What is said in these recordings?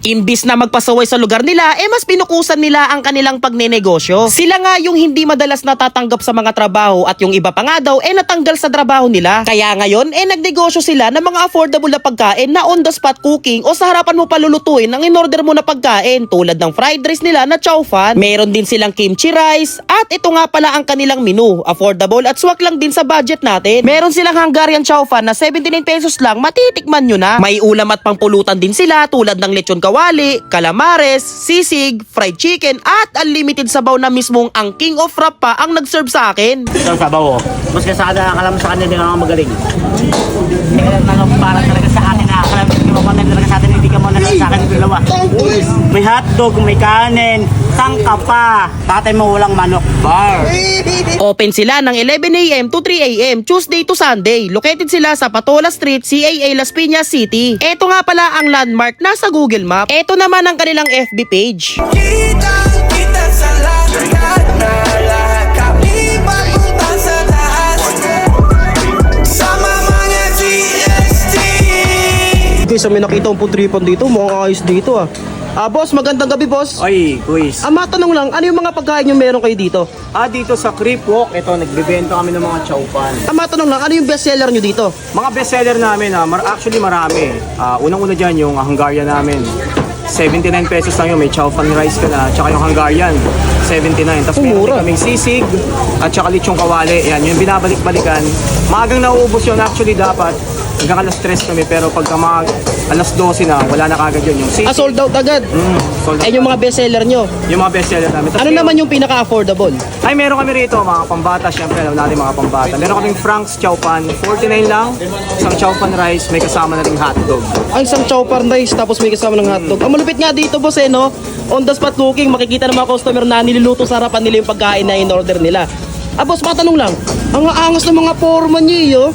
Imbis na magpasaway sa lugar nila, eh mas pinukusan nila ang kanilang pagnenegosyo. Sila nga yung hindi madalas natatanggap sa mga trabaho at yung iba pa nga daw eh natanggal sa trabaho nila. Kaya ngayon eh nagnegosyo sila ng mga affordable na pagkain na on the spot cooking o sa harapan mo palulutuin ang in-order mo na pagkain tulad ng fried rice nila na chow fan. Meron din silang kimchi rice at ito nga pala ang kanilang menu. Affordable at swak lang din sa budget natin. Meron silang Hungarian chow fan na 79 pesos lang matitikman nyo na. May ulam at pangpulutan din sila tulad ng lechon kawali, calamares, sisig, fried chicken at unlimited sabaw na mismong ang king of rap pa ang nag-serve sa akin. Ito ang sabaw oh. Mas kasada alam mo sa kanya, ka mga magaling. Hindi ka para talaga sa akin na alam mo pa talaga sa atin, hindi ka mo na sa akin yung dalawa. May hotdog, may kanin, tangka pa. Tatay mo walang manok. Bar. Open sila ng 11am to 3am Tuesday to Sunday. Located sila sa Patola Street, CAA Las Piñas City. Ito nga pala ang landmark nasa Google Map. Ito naman ang kanilang FB page. Kitang kita sa lahat na lahat Kami sa taas Sama mga GST Guys, may nakita akong putripan dito. Mukhang ayos dito ah. Ah, boss, magandang gabi, boss. Oy, quiz. Ah, matanong lang, ano yung mga pagkain yung meron kayo dito? Ah, dito sa Creep Walk, ito, nagbebenta kami ng mga chowpan. Ah, matanong lang, ano yung bestseller nyo dito? Mga bestseller namin, ah, mar- actually marami. Ah, unang-una dyan yung ah, Hungarian namin. 79 pesos lang yun, may chow fan rice ka na, tsaka yung Hungarian, 79. Tapos Oh, meron din kaming sisig, at tsaka lechong kawali. Yan, yung binabalik-balikan. Maagang nauubos yun, actually dapat. Hanggang alas 3 kami, pero pagka mga alas 12 na, wala na kagad yun. Yung sisig, Ah, sold out agad. mm, sold out. Eh, yung mga bestseller nyo. yung mga bestseller namin. Tapos Ano naman yung pinaka-affordable? ay, meron kami rito, mga pambata, syempre, alam natin mga pambata. Meron kaming Frank's Chow Pan, 49 lang. Isang Chow Pan rice, may kasama na ring hotdog. Ang isang chow pan rice tapos may kasama ng hotdog. Ang malupit nga dito, boss, eh, no? On the spot cooking, makikita ng mga customer na niluluto sa harapan nila yung pagkain na in-order nila. Ah, boss, matanong lang. Ang aangas ng mga foreman nyo, eh, oh.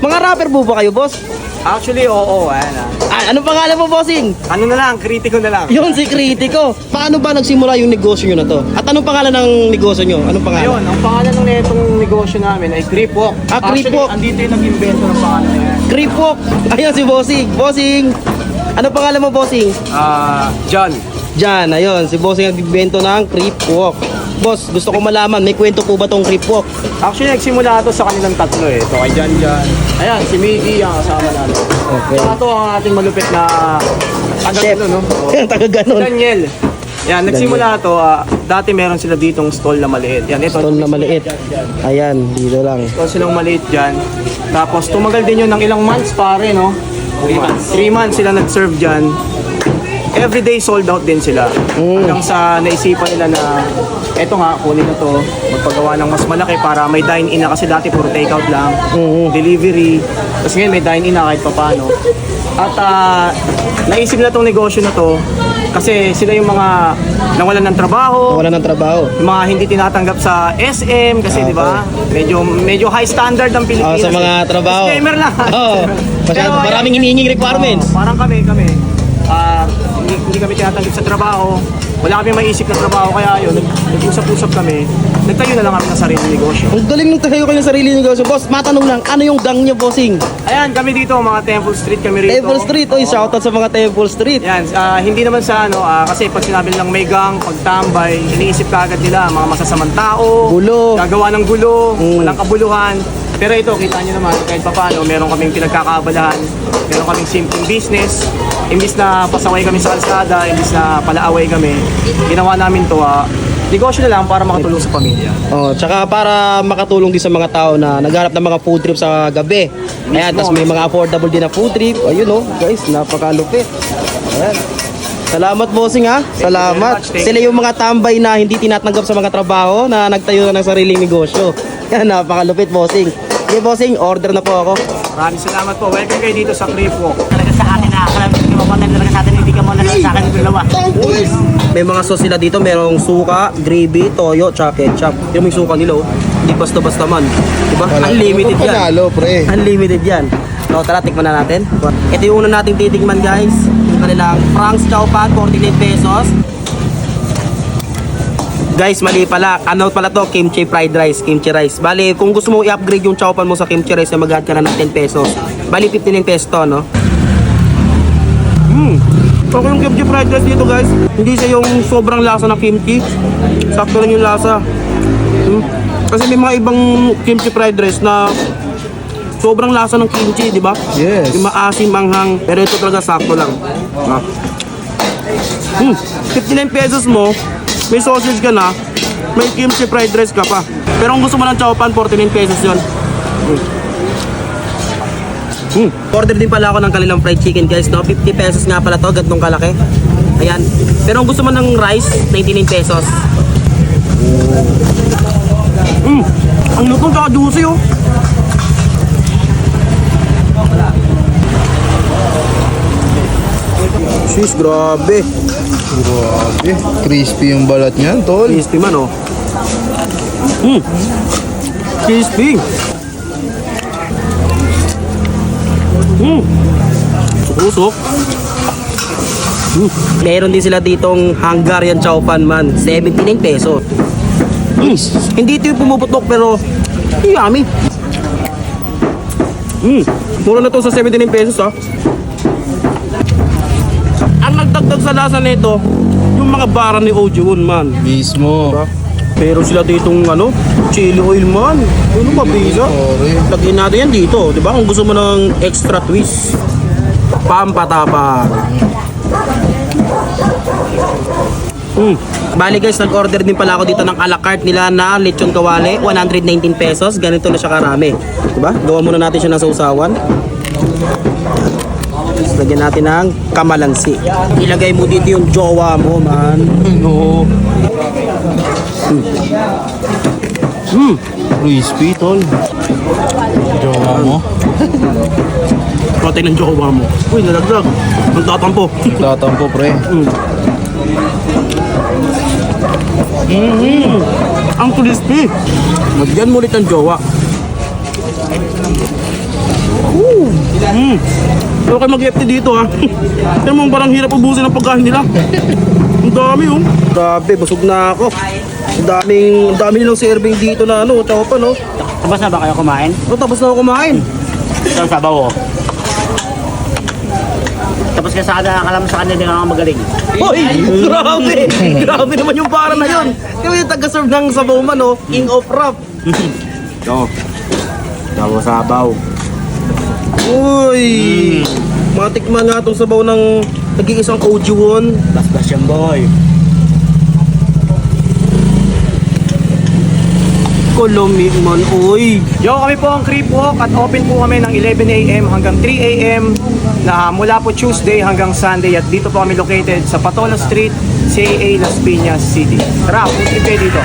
Mga rapper po ba kayo, boss? Actually, oo, ayan ah. Ah, anong pangalan mo, bossing? Ano na lang, kritiko na lang. Yun si Kritiko. Paano ba nagsimula yung negosyo nyo na to? At anong pangalan ng negosyo nyo? Anong pangalan? Ayun, ang pangalan ng netong negosyo namin ay Creep Walk. Ah, Creep Actually, Walk. andito yung nag-invento ng pangalan na yan. Creepwalk. Ayun si Bossing. Bossing. Anong pangalan mo, Bossing? Ah, John. Diyan, ayun. Si Bossing ang nagbibento ng Creepwalk. Boss, gusto ko malaman, may kwento po ba tong Creepwalk? Actually, nagsimula ito sa kanilang tatlo eh. Ito kay John John. Ayan, si Miggy ang kasama namin. Okay. Saka ito ang ating malupit na taga Chef. ano, no? Oo. Taga ganon. Daniel. Yan, nagsimula to, ah, dati meron sila ditong stall na maliit. Yan, ito. Stall na maliit. Ayan, dito lang. Stall silang maliit dyan. Tapos tumagal din yun ng ilang months pare, no? 3 months. 3 months sila nag-serve dyan. Everyday sold out din sila. Hanggang sa naisipan nila na eto nga, kunin na to, magpagawa ng mas malaki para may dine-in na kasi dati puro takeout lang, delivery, tapos ngayon may dine-in na kahit papano. At ah, naisip na tong negosyo na to kasi sila yung mga nawalan ng trabaho, Wala ng trabaho. yung mga hindi tinatanggap sa SM kasi di ba? Medyo medyo high standard ang Oh, Pilipinas. sa mga eh. trabaho. Disclaimer lang. Oo. Masyado, Pero, maraming ayan, hinihinging requirements. oo, parang kami kami. Ah, hindi, hindi kami tinatanggap sa trabaho. Wala kami maisip na trabaho kaya yun, nag- nag-usap-usap kami. Nagtayo na lang kami ng sarili negosyo. Ang galing nung tayo kayong sarili negosyo. Boss, matanong lang, ano yung gang nyo, Bossing? Ayan, kami dito, mga Temple Street kami rito. Temple Street. Oy, shoutout sa mga Temple Street. Yan, ah, hindi naman sa ano, ah, kasi pag sinabi nilang may gang, pagtambay, iniisip ka agad nila, mga masasamang tao, Gulo. gagawa ng gulo, Mm. walang kabuluhan. Pero ito, kita niyo naman, kahit papaano, meron kaming pinagkakaabalahan, meron kaming simpleng business. Imbis na pasaway kami sa kalsada, imbis na palaaway kami, ginawa namin to, ah, negosyo na lang para makatulong sa pamilya. Oh, tsaka para makatulong din sa mga tao na nagharap ng mga food trip sa gabi. Ayan, tapos may mga affordable din na food trip. Ayun oh, guys, napakalupit. Ayan. Salamat bossing ha. Salamat. very much. Thank Sila yung mga tambay na hindi tinatanggap sa mga trabaho na nagtayo na ng sariling negosyo. Yan, napakalupit bossing. Okay bossing, order na po ako. Maraming salamat po. Welcome kayo dito sa Crave Walk. talaga sa akin na alam hindi ka mo na sa akin dalawa May mga sauce sila dito, merong suka, gravy, toyo, tsaka ketchup. Yung may suka nila oh. Hindi basta-basta man. Diba? Unlimited yan. Panalo, pre. Unlimited yan. So tara, tikman na natin. Ito yung una nating titikman guys. Yung kanilang Frank's Chow Pan, 49 pesos. Guys, mali pala. Ano pala to? Kimchi fried rice, kimchi rice. Bali, kung gusto mo i-upgrade yung chow pan mo sa kimchi rice, mag-add ka na ng 10 pesos. Bali, 59 pesos to, no? Hmm. Okay yung kimchi fried rice dito guys. Hindi siya yung sobrang lasa ng kimchi. Sakto lang yung lasa. Hmm? Kasi may mga ibang kimchi fried rice na sobrang lasa ng kimchi, di ba? Yes. Yung maasim, manghang. Pero ito talaga sakto lang. Ah. Hmm. 59 pesos mo, may sausage ka na, may kimchi fried rice ka pa. Pero kung gusto mo ng chowpan, 49 pesos yun. Hmm. Order din pala ako ng kanilang fried chicken guys, no? 50 pesos nga pala to, gantong kalaki. Ayan. Pero kung gusto mo ng rice, 99 pesos. Hmm. Ang lutong tsaka juicy oh. Sis, grabe. Grabe. Crispy yung balat niyan, tol. Crispy man oh. Hmm. Crispy. Hmm. Usok. Hmm. Meron din sila ditong Hungarian chow pan man. 79 pesos. Hmm. Hindi ito yung pumuputok pero yummy. Hmm. Mura na to sa 79 pesos ah. Ang nagdagdag sa lasa nito, yung mga bara ni Ojuwon man. Mismo. Diba? Meron sila ditong ano, chili oil man. Ano ba, pizza? Lagyan natin yan dito, di ba? Kung gusto mo ng extra twist. Pampatapang. Hmm. Bali guys, nag-order din pala ako dito ng a la carte nila na lechon kawali, 119 pesos. Ganito na siya karami. Diba? Gawa muna natin siya ng sausawan. Tapos lagyan natin ng kamalansi. Ilagay mo dito yung jowa mo, man. No. Hmm. Crispy, tol. Jowa mo. Protein ng jowa mo. Uy, nalaglag. Ang tatampo. Tatampo, pre. Mm. Ang crispy. Lagyan mo ulit ang jowa. Woo. Mm. Pero kayo mag-FT dito ha. Pero mo parang hirap ubusin ang pagkain nila. Ang dami oh. Grabe, busog na ako. Ang daming, ang dami nilang serving dito na ano, tsaka pa no. Tapos na ba kayo kumain? Oh, tapos na ako kumain. Ito ang sabaw oh. Tapos ka sa kada akala mo sa kanya hindi ka magaling. Hoy, grabe. grabe naman yung para na yun. Kaya yung taga-serve ng sabaw man oh, king of rap. Ito. Sabaw sabaw. Uy! Matikman nga itong sabaw ng nag-iisang Ojiwon. Bas-bas yan boy. Kolomikman, uy! Yo, kami po ang Creep Walk at open po kami ng 11 a.m. hanggang 3 a.m. na mula po Tuesday hanggang Sunday at dito po kami located sa Patolo Street, CAA Las Piñas City. Tara, punti dito.